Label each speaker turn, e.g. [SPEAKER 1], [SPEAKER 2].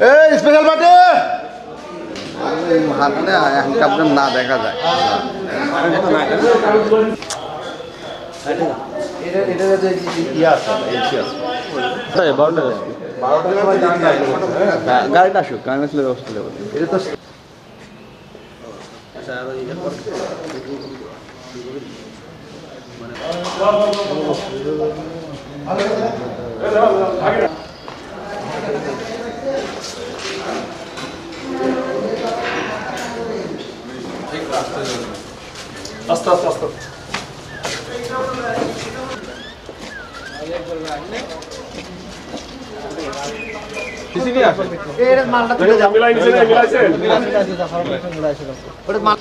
[SPEAKER 1] এই special party.
[SPEAKER 2] হাতে হ্যান্ডকাপটা না দেখা যায় গাড়িটা আসুক গাড়ি আসলে ব্যবস্থা দেবো
[SPEAKER 1] এটা তো
[SPEAKER 3] আস্তে আস্তে আস্তে।
[SPEAKER 1] মাল